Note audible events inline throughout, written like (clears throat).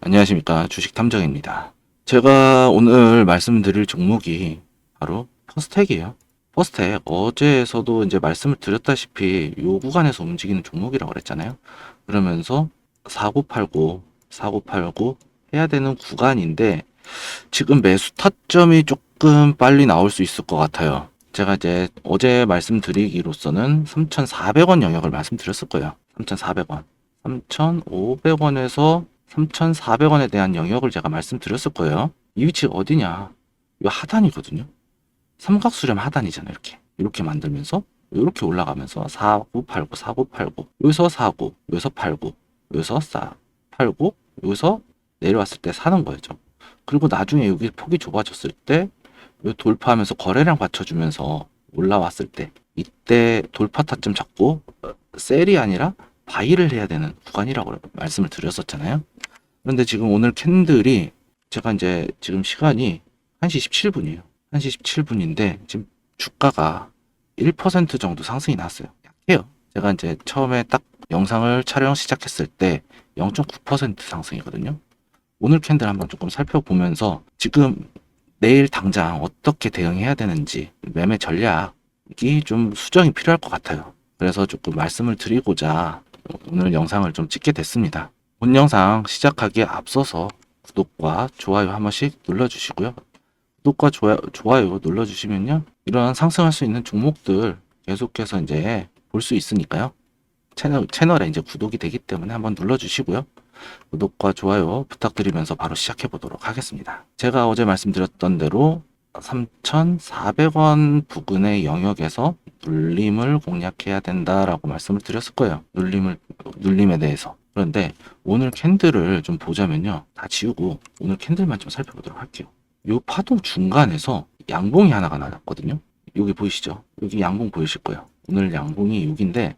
안녕하십니까 주식탐정입니다. 제가 오늘 말씀드릴 종목이 바로 퍼스텍이에요. 퍼스텍 어제에서도 이제 말씀을 드렸다시피 요 구간에서 움직이는 종목이라고 그랬잖아요. 그러면서 사고팔고 사고팔고 해야 되는 구간인데 지금 매수 타점이 조금 빨리 나올 수 있을 것 같아요. 제가 이제 어제 말씀드리기로서는 3,400원 영역을 말씀드렸을 거예요. 3,400원. 3,500원에서 3,400원에 대한 영역을 제가 말씀드렸을 거예요. 이 위치가 어디냐? 이 하단이거든요. 삼각수렴 하단이잖아요. 이렇게. 이렇게 만들면서 이렇게 올라가면서 4989, 4989. 여기서 사고, 여기서 팔고, 여기서 싸, 팔고, 여기서 내려왔을 때 사는 거죠. 그리고 나중에 여기 폭이 좁아졌을 때요 돌파하면서 거래량 받쳐주면서 올라왔을 때 이때 돌파 타점 잡고 어, 셀이 아니라 바이를 해야 되는 구간이라고 말씀을 드렸었잖아요. 그런데 지금 오늘 캔들이 제가 이제 지금 시간이 1시 17분이에요. 1시 17분인데 지금 주가가 1% 정도 상승이 났어요. 약해요. 제가 이제 처음에 딱 영상을 촬영 시작했을 때 0.9% 상승이거든요. 오늘 캔들 한번 조금 살펴보면서 지금 내일 당장 어떻게 대응해야 되는지 매매 전략이 좀 수정이 필요할 것 같아요. 그래서 조금 말씀을 드리고자 오늘 영상을 좀 찍게 됐습니다. 본 영상 시작하기에 앞서서 구독과 좋아요 한 번씩 눌러주시고요. 구독과 좋아요, 좋아요 눌러주시면요. 이런 상승할 수 있는 종목들 계속해서 이제 볼 수 있으니까요. 채널, 채널에 이제 구독이 되기 때문에 한번 눌러주시고요. 구독과 좋아요 부탁드리면서 바로 시작해 보도록 하겠습니다. 제가 어제 말씀드렸던 대로 3,400원 부근의 영역에서 눌림을 공략해야 된다라고 말씀을 드렸을 거예요. 눌림을 눌림에 대해서. 그런데 오늘 캔들을 좀 보자면요. 다 지우고 오늘 캔들만 좀 살펴보도록 할게요. 요 파동 중간에서 양봉이 하나가 나왔거든요. 여기 보이시죠? 여기 양봉 보이실 거예요. 오늘 양봉이 6인데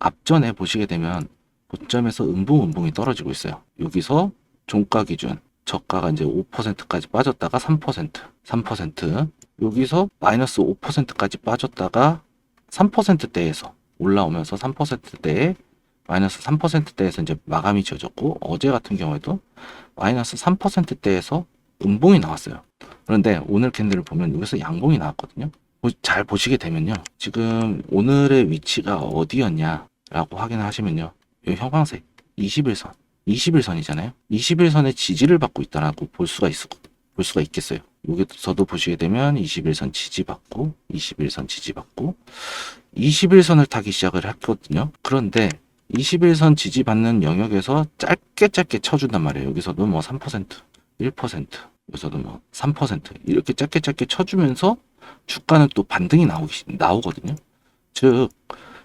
앞전에 보시게 되면 고점에서 음봉 음봉이 떨어지고 있어요. 여기서 종가 기준 저가가 이제 5%까지 빠졌다가 3% 3% 여기서 마이너스 5%까지 빠졌다가 3%대에서 올라오면서 3%대에 마이너스 3%대에서 이제 마감이 지어졌고 어제 같은 경우에도 마이너스 3%대에서 음봉이 나왔어요. 그런데 오늘 캔들을 보면 여기서 양봉이 나왔거든요. 보- 잘 보시게 되면요. 지금 오늘의 위치가 어디였냐라고 확인하시면요. 이 형광색 21선 21선이잖아요. 21선의 지지를 받고 있다라고 볼 수가 있을 볼 수가 있겠어요. 여기서도 보시게 되면 21선 지지받고 21선 지지받고 21선을 타기 시작을 했거든요. 그런데 21선 지지받는 영역에서 짧게 짧게 쳐준단 말이에요. 여기서도 뭐 3%, 1%, 여기서도 뭐 3% 이렇게 짧게 짧게 쳐주면서 주가는 또 반등이 나오기 나오거든요. 즉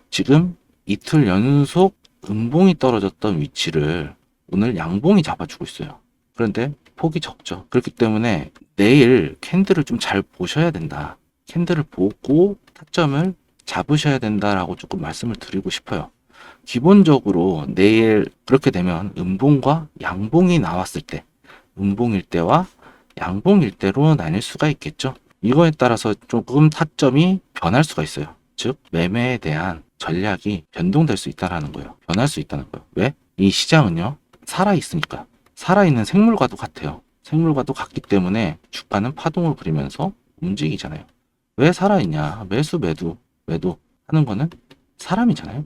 지금 이틀 연속 음봉이 떨어졌던 위치를 오늘 양봉이 잡아주고 있어요. 그런데 폭이 적죠. 그렇기 때문에 내일 캔들을 좀 잘 보셔야 된다. 캔들을 보고 타점을 잡으셔야 된다라고 조금 말씀을 드리고 싶어요. 기본적으로 내일 그렇게 되면 음봉과 양봉이 나왔을 때, 음봉일 때와 양봉일 때로 나뉠 수가 있겠죠. 이거에 따라서 조금 타점이 변할 수가 있어요. 즉 매매에 대한 전략이 변동될 수 있다라는 거예요. 변할 수 있다는 거예요. 왜? 이 시장은요. 살아 있으니까. 살아 있는 생물과도 같아요. 생물과도 같기 때문에 주가는 파동을 부리면서 움직이잖아요. 왜 살아 있냐? 매수 매도 매도 하는 거는 사람이잖아요.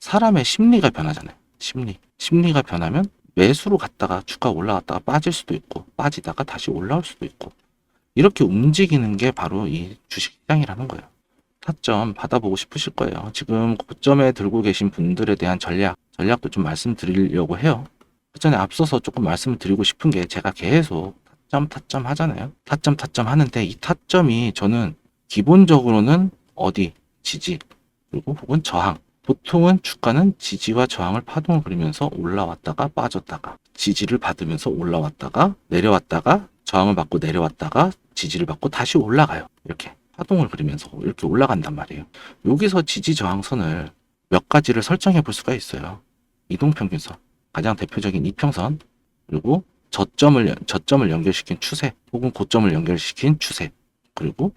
사람의 심리가 변하잖아요. 심리. 심리가 변하면 매수로 갔다가 주가 올라갔다가 빠질 수도 있고 빠지다가 다시 올라올 수도 있고 이렇게 움직이는 게 바로 이 주식시장이라는 거예요. 타점 받아보고 싶으실 거예요. 지금 고점에 들고 계신 분들에 대한 전략, 전략도 좀 말씀드리려고 해요. 그 전에 앞서서 조금 말씀을 드리고 싶은 게 제가 계속 타점, 타점 하잖아요. 타점, 타점 하는데 이 타점이 저는 기본적으로는 어디, 지지, 그리고 혹은 저항. 보통은 주가는 지지와 저항을 파동을 그리면서 올라왔다가 빠졌다가 지지를 받으면서 올라왔다가 내려왔다가 저항을 받고 내려왔다가 지지를 받고 다시 올라가요. 이렇게 파동을 그리면서 이렇게 올라간단 말이에요. 여기서 지지 저항선을 몇 가지를 설정해 볼 수가 있어요. 이동평균선, 가장 대표적인 이평선, 그리고 저점을 저점을 연결시킨 추세, 혹은 고점을 연결시킨 추세, 그리고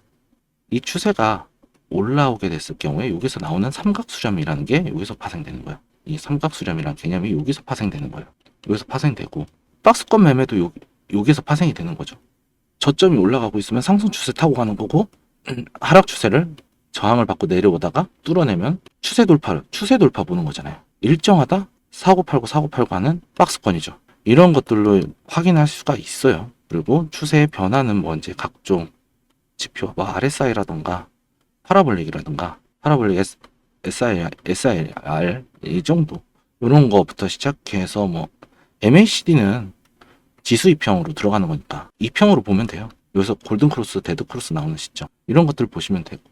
이 추세가 올라오게 됐을 경우에 여기서 나오는 삼각수렴이라는 게 여기서 파생되는 거예요. 이 삼각수렴이라는 개념이 여기서 파생되는 거예요. 여기서 파생되고 박스권 매매도 요, 여기서 파생이 되는 거죠. 저점이 올라가고 있으면 상승 추세 타고 가는 거고 (clears throat) 하락 추세를 저항을 받고 내려오다가 뚫어내면 추세 돌파를 추세 돌파 보는 거잖아요. 일정하다 사고 팔고 사고 팔고 하는 박스권이죠. 이런 것들로 확인할 수가 있어요. 그리고 추세의 변화는 뭐 이제 각종 지표, 뭐 RSI라던가 파라볼릭이라던가 파라볼릭 S, SIR, SIR 이 정도 이런 거부터 시작해서 뭐 MACD는 지수 이평으로 들어가는 거니까 이평으로 보면 돼요. 여기서 골든 크로스, 데드 크로스 나오는 시점 이런 것들 보시면 되고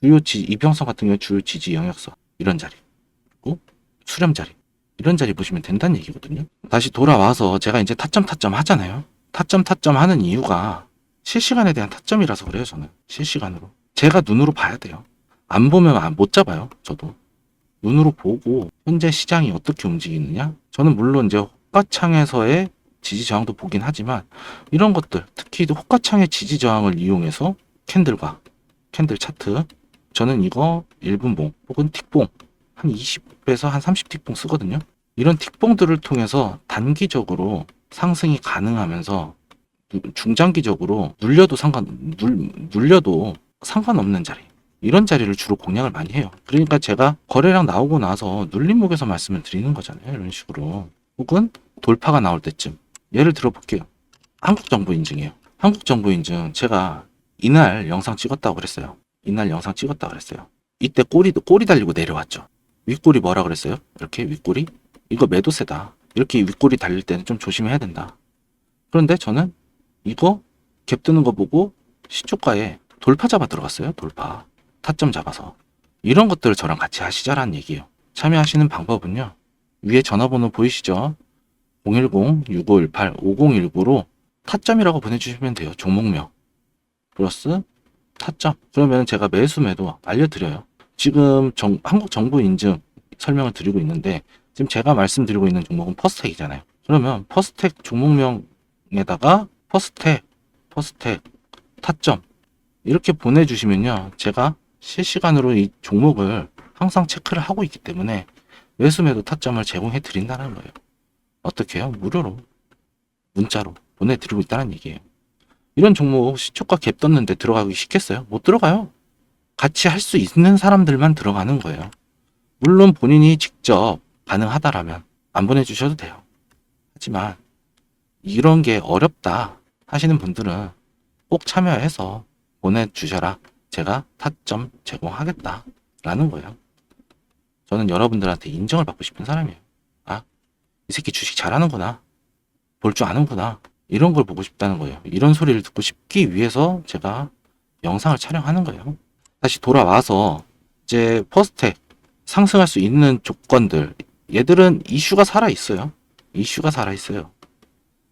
주요 지 이평선 같은 경우 주요 지지 영역선 이런 자리 그리고 수렴 자리 이런 자리 보시면 된다는 얘기거든요. 다시 돌아와서 제가 이제 타점 타점 하잖아요. 타점 타점 하는 이유가 실시간에 대한 타점이라서 그래요. 저는 실시간으로 제가 눈으로 봐야 돼요. 안 보면 안- 못 잡아요. 저도 눈으로 보고 현재 시장이 어떻게 움직이느냐. 저는 물론 이제 호가창에서의 지지 저항도 보긴 하지만 이런 것들 특히 호가창의 지지 저항을 이용해서 캔들과 캔들 차트 저는 이거 1분봉 혹은 틱봉 한 20에서 한 30틱봉 쓰거든요. 이런 틱봉들을 통해서 단기적으로 상승이 가능하면서 중장기적으로 눌려도 상관 눌, 눌려도 상관없는 자리 이런 자리를 주로 공략을 많이 해요. 그러니까 제가 거래량 나오고 나서 눌림목에서 말씀을 드리는 거잖아요. 이런 식으로 혹은 돌파가 나올 때쯤 예를 들어 볼게요. 한국 정부 인증이에요. 한국 정부 인증 제가 이날 영상 찍었다고 그랬어요. 이날 영상 찍었다 그랬어요. 이때 꼬리 꼬리 달리고 내려왔죠. 윗꼬리 뭐라 그랬어요? 이렇게 윗꼬리 이거 매도세다. 이렇게 윗꼬리 달릴 때는 좀 조심해야 된다. 그런데 저는 이거 갭 뜨는 거 보고 시초가에 돌파 잡아 들어갔어요. 돌파 타점 잡아서 이런 것들을 저랑 같이 하시자라는 얘기예요. 참여하시는 방법은요. 위에 전화번호 보이시죠? 010-6518-5019로 타점이라고 보내주시면 돼요. 종목명 플러스 타점. 그러면 제가 매수 매도 알려드려요. 지금 정- 한국 정부 인증 설명을 드리고 있는데 지금 제가 말씀드리고 있는 종목은 퍼스텍이잖아요. 그러면 퍼스텍 종목명에다가 퍼스텍, 퍼스텍 타점 이렇게 보내주시면요. 제가 실시간으로 이 종목을 항상 체크를 하고 있기 때문에 매수 매도 타점을 제공해 드린다는 거예요. 어떻게 해요? 무료로 문자로 보내드리고 있다는 얘기예요. 이런 종목 시초가 갭 떴는데 들어가기 쉽겠어요? 못 들어가요. 같이 할 수 있는 사람들만 들어가는 거예요. 물론 본인이 직접 가능하다라면 안 보내주셔도 돼요. 하지만 이런 게 어렵다 하시는 분들은 꼭 참여해서 보내주셔라. 제가 타점 제공하겠다 라는 거예요. 저는 여러분들한테 인정을 받고 싶은 사람이에요. 아, 이 새끼 주식 잘하는구나. 볼 줄 아는구나. 이런 걸 보고 싶다는 거예요. 이런 소리를 듣고 싶기 위해서 제가 영상을 촬영하는 거예요. 다시 돌아와서 이제 퍼스텍 상승할 수 있는 조건들 얘들은 이슈가 살아 있어요. 이슈가 살아 있어요.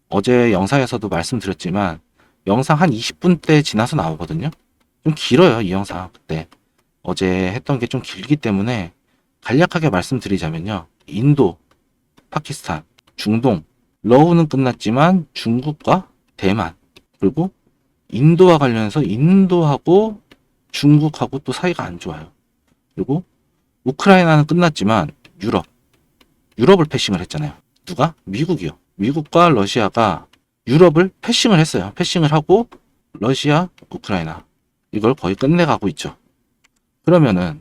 어제 영상에서도 말씀드렸지만 영상 한 20분 때 지나서 나오거든요. 좀 길어요, 이 영상 그때. 어제 했던 게 좀 길기 때문에 간략하게 말씀드리자면요. 인도, 파키스탄, 중동, 러우는 끝났지만 중국과 대만, 그리고 인도와 관련해서 인도하고 중국하고 또 사이가 안 좋아요. 그리고 우크라이나는 끝났지만 유럽, 유럽을 패싱을 했잖아요. 누가? 미국이요. 미국과 러시아가 유럽을 패싱을 했어요. 패싱을 하고 러시아, 우크라이나 이걸 거의 끝내가고 있죠. 그러면은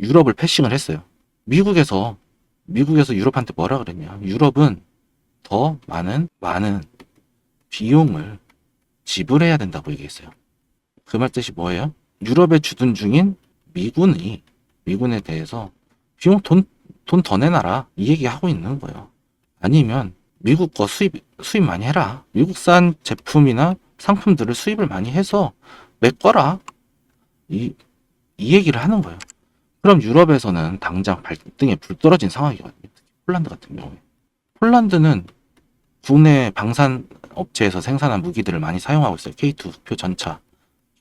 유럽을 패싱을 했어요. 미국에서 미국에서 유럽한테 뭐라 그랬냐? 유럽은 더 많은 많은 비용을 지불해야 된다고 얘기했어요. 그 말 뜻이 뭐예요? 유럽에 주둔 중인 미군이 미군에 대해서 비용 돈 돈 더 내놔라 이 얘기 하고 있는 거예요. 아니면 미국 거 수입 수입 많이 해라. 미국산 제품이나 상품들을 수입을 많이 해서 메꿔라. 이, 이 얘기를 하는 거예요. 그럼 유럽에서는 당장 발등에 불 떨어진 상황이거든요. 폴란드 같은 경우에. 폴란드는 국내 방산 업체에서 생산한 무기들을 많이 사용하고 있어요. K2 표 전차,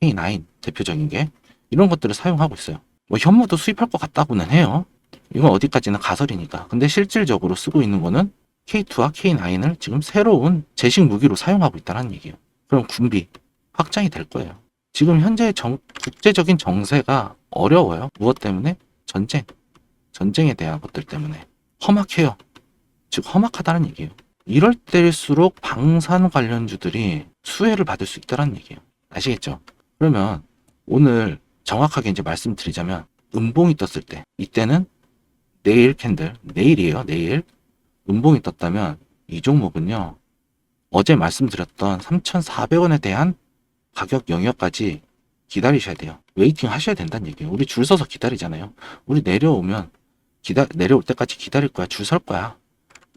K9 대표적인 게 이런 것들을 사용하고 있어요. 뭐 현무도 수입할 것 같다고는 해요. 이건 어디까지나 가설이니까. 근데 실질적으로 쓰고 있는 거는 K2와 K9을 지금 새로운 제식 무기로 사용하고 있다는 얘기예요. 그럼 군비 확장이 될 거예요. 지금 현재 정, 국제적인 정세가 어려워요. 무엇 때문에? 전쟁. 전쟁에 대한 것들 때문에. 험악해요. 즉 험악하다는 얘기예요. 이럴 때일수록 방산 관련주들이 수혜를 받을 수 있다는 얘기예요. 아시겠죠? 그러면 오늘 정확하게 이제 말씀드리자면 음봉이 떴을 때 이때는 내일 캔들 내일이에요. 내일 음봉이 떴다면 이 종목은요. 어제 말씀드렸던 3,400원에 대한 가격 영역까지 기다리셔야 돼요. 웨이팅 하셔야 된다는 얘기예요. 우리 줄 서서 기다리잖아요. 우리 내려오면 기다 내려올 때까지 기다릴 거야. 줄 설 거야.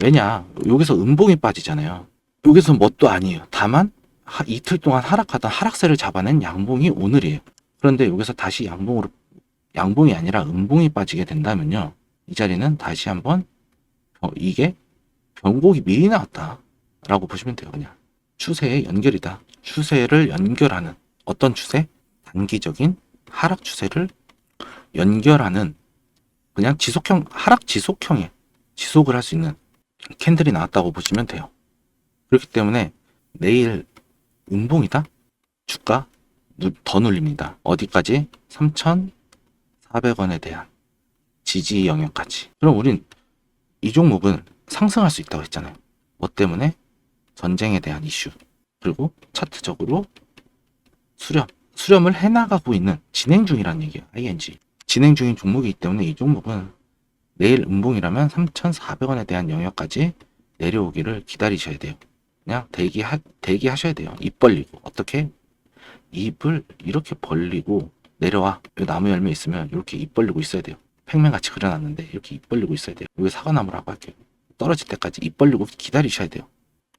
왜냐? 여기서 음봉이 빠지잖아요. 여기서 뭣도 아니에요. 다만 하- 이틀 동안 하락하던 하락세를 잡아낸 양봉이 오늘이에요. 그런데 여기서 다시 양봉으로 양봉이 아니라 음봉이 빠지게 된다면요. 이 자리는 다시 한번 어, 이게 변곡이 미리 나왔다 라고 보시면 돼요. 그냥 추세의 연결이다. 추세를 연결하는 어떤 추세? 단기적인 하락 추세를 연결하는 그냥 지속형 하락 지속형에 지속을 할 수 있는 캔들이 나왔다고 보시면 돼요. 그렇기 때문에 내일 음봉이다. 주가 누- 더 눌립니다. 어디까지? 3,400원에 대한 지지 영역까지. 그럼 우린 이 종목은 상승할 수 있다고 했잖아요. 뭐 때문에? 전쟁에 대한 이슈. 그리고 차트적으로 수렴. 수렴을 해나가고 있는 진행 중이라는 얘기예요. ING. 진행 중인 종목이기 때문에 이 종목은 내일 음봉이라면 3,400원에 대한 영역까지 내려오기를 기다리셔야 돼요. 그냥 대기하, 대기하셔야 돼요. 입 벌리고. 어떻게? 입을 이렇게 벌리고 내려와. 나무 열매 있으면 이렇게 입 벌리고 있어야 돼요. 팩맨 같이 그려놨는데 이렇게 입 벌리고 있어야 돼요. 여기 사과나무라고 할게요. 떨어질 때까지 입 벌리고 기다리셔야 돼요.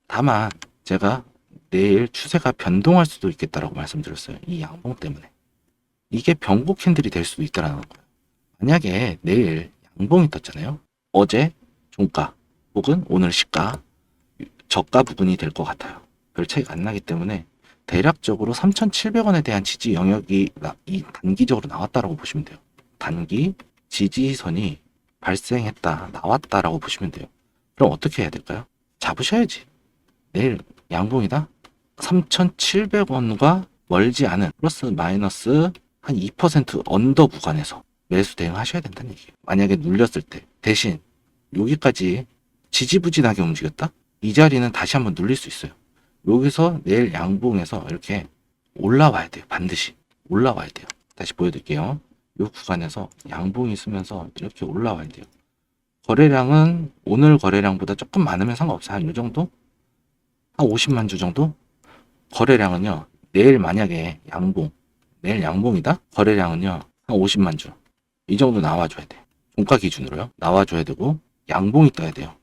다만 제가 내일 추세가 변동할 수도 있겠다라고 말씀드렸어요. 이 양봉 때문에. 이게 변곡 캔들이 될 수도 있다라는 거예요. 만약에 내일 양봉이 떴잖아요. 어제 종가 혹은 오늘 시가 저가 부분이 될 것 같아요. 별 차이가 안 나기 때문에 대략적으로 3,700원에 대한 지지 영역이 나- 이 단기적으로 나왔다라고 보시면 돼요. 단기 지지선이 발생했다, 나왔다라고 보시면 돼요. 그럼 어떻게 해야 될까요? 잡으셔야지. 내일 양봉이다. 3,700원과 멀지 않은 플러스 마이너스 한 2% 언더 구간에서 매수 대응하셔야 된다는 얘기예요. 만약에 눌렸을 때 대신 여기까지 지지부진하게 움직였다? 이 자리는 다시 한번 눌릴 수 있어요. 여기서 내일 양봉에서 이렇게 올라와야 돼요. 반드시 올라와야 돼요. 다시 보여드릴게요. 이 구간에서 양봉이 있으면서 이렇게 올라와야 돼요. 거래량은 오늘 거래량보다 조금 많으면 상관없어요. 한요 정도? 한 50만 주 정도? 거래량은요. 내일 만약에 양봉, 내일 양봉이다? 거래량은요. 한 50만 주. 이 정도 나와줘야 돼. 종가 기준으로요. 나와줘야 되고 양봉이 떠야 돼요.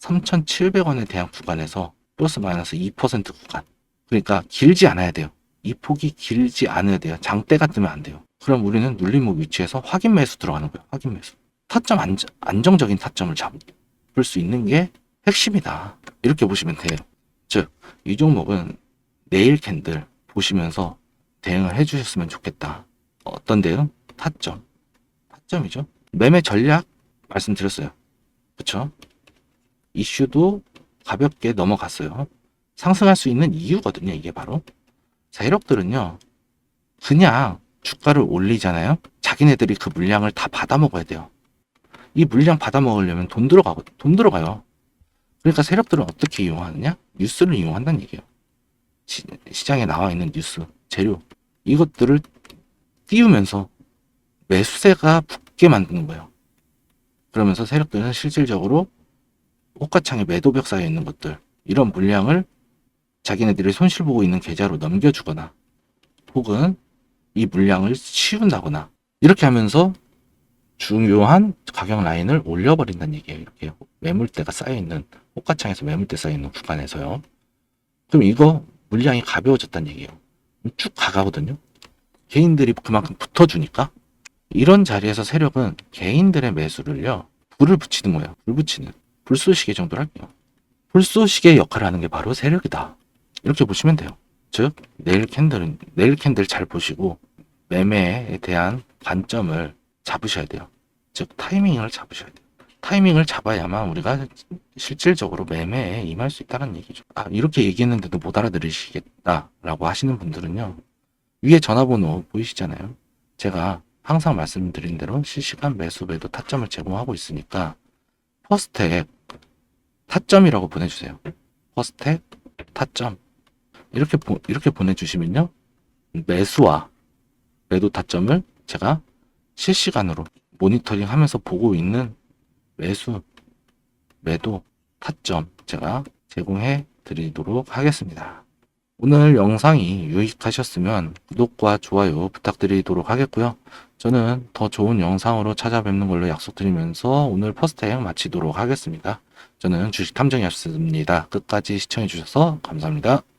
3,700원에 대한 구간에서 플러스 마이너스 2% 구간. 그러니까 길지 않아야 돼요. 이 폭이 길지 않아야 돼요. 장대가 뜨면 안 돼요. 그럼 우리는 눌림목 위치에서 확인 매수 들어가는 거예요. 확인 매수. 타점 안, 안정적인 타점을 잡을 수 있는 게 핵심이다. 이렇게 보시면 돼요. 즉, 이 종목은 내일 캔들 보시면서 대응을 해주셨으면 좋겠다. 어떤 대응? 타점. 타점이죠. 매매 전략 말씀드렸어요. 그쵸? 이슈도 가볍게 넘어갔어요. 상승할 수 있는 이유거든요. 이게 바로. 세력들은요. 그냥 주가를 올리잖아요. 자기네들이 그 물량을 다 받아 먹어야 돼요. 이 물량 받아 먹으려면 돈 들어가거든. 돈 들어가요. 그러니까 세력들은 어떻게 이용하느냐? 뉴스를 이용한다는 얘기예요. 시, 시장에 나와 있는 뉴스, 재료 이것들을 띄우면서 매수세가 붙게 만드는 거예요. 그러면서 세력들은 실질적으로 호가창에 매도벽 쌓여 있는 것들 이런 물량을 자기네들이 손실 보고 있는 계좌로 넘겨주거나 혹은 이 물량을 치운다거나 이렇게 하면서 중요한 가격 라인을 올려버린다는 얘기예요. 이렇게 매물대가 쌓여있는 호가창에서 매물대 쌓여있는 구간에서요. 그럼 이거 물량이 가벼워졌다는 얘기예요. 쭉 가가거든요. 개인들이 그만큼 붙어주니까 이런 자리에서 세력은 개인들의 매수를요 불을 붙이는 거예요. 불 붙이는 불쏘시개 정도로 할게요. 불쏘시개 역할을 하는 게 바로 세력이다. 이렇게 보시면 돼요. 즉 내일 캔들은 내일 캔들 잘 보시고 매매에 대한 관점을 잡으셔야 돼요. 즉 타이밍을 잡으셔야 돼요. 타이밍을 잡아야만 우리가 실질적으로 매매에 임할 수 있다는 얘기죠. 아 이렇게 얘기했는데도 못 알아들으시겠다라고 하시는 분들은요. 위에 전화번호 보이시잖아요. 제가 항상 말씀드린 대로 실시간 매수 매도 타점을 제공하고 있으니까 퍼스트액 타점이라고 보내주세요. 퍼스텍 타점 이렇게 보, 이렇게 보내주시면요 매수와 매도 타점을 제가 실시간으로 모니터링 하면서 보고 있는 매수 매도 타점 제가 제공해 드리도록 하겠습니다. 오늘 영상이 유익하셨으면 구독과 좋아요 부탁드리도록 하겠고요. 저는 더 좋은 영상으로 찾아뵙는 걸로 약속드리면서 오늘 퍼스트행 마치도록 하겠습니다. 저는 주식 탐정이었습니다. 끝까지 시청해주셔서 감사합니다.